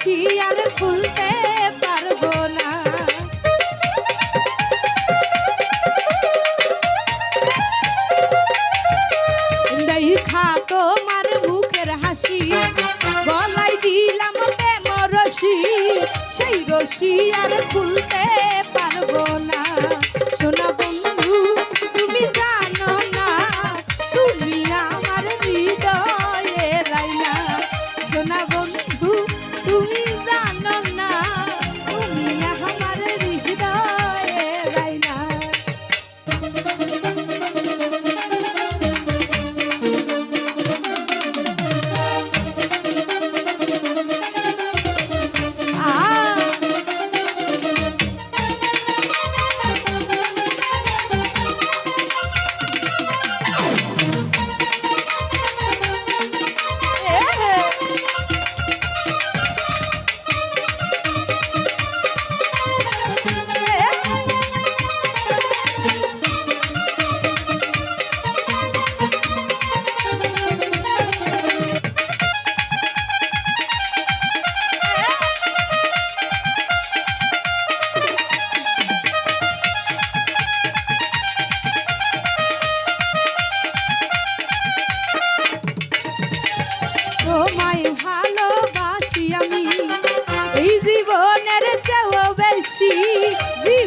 সেই আর খুলতে পারব না। দেখা তোমার মুখের হাসি, গলায় দিলাম প্রেম রশি, সেই রশি আর খুলতে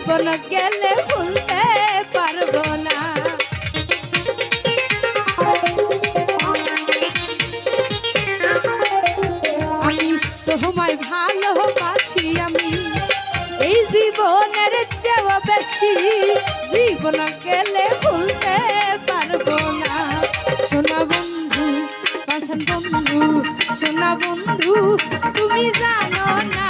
জীবন গেলে ভুলতে পারব না। আমি তোমায় ভালোবাসি আমি। এই জীবনের চেয়েও বেশি জীবন গেলে ভুলতে পারব না। সোনা বন্ধু পাশান বন্ধু, সোনা বন্ধু, তুমি জানো না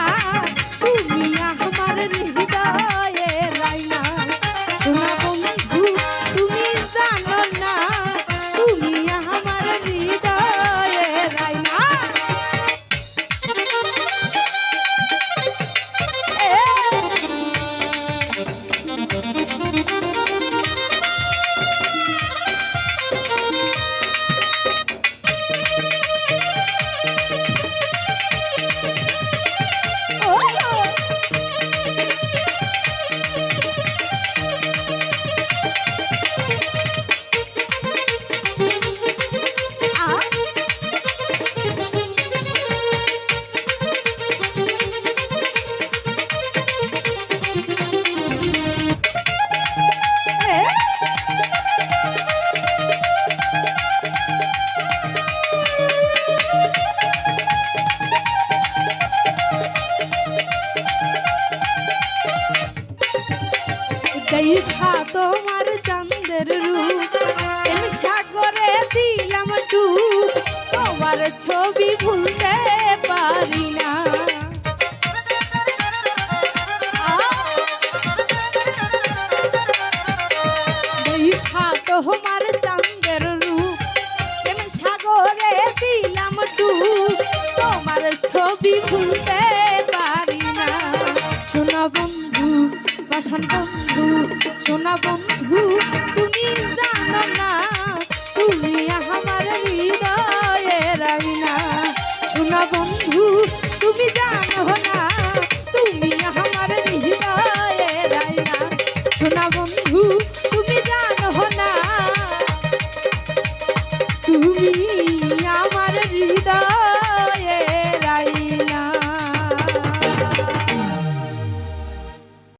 তোমার ছবি ভুলতে পারি না। তোমার চাঁদের রূপ এম সাগরে দিলাম ডুব। তোমার ছবি ভুলতে পারি না। শোনা বন্ধু বাসান বন্ধু সোনা বন্ধু বন্ধু।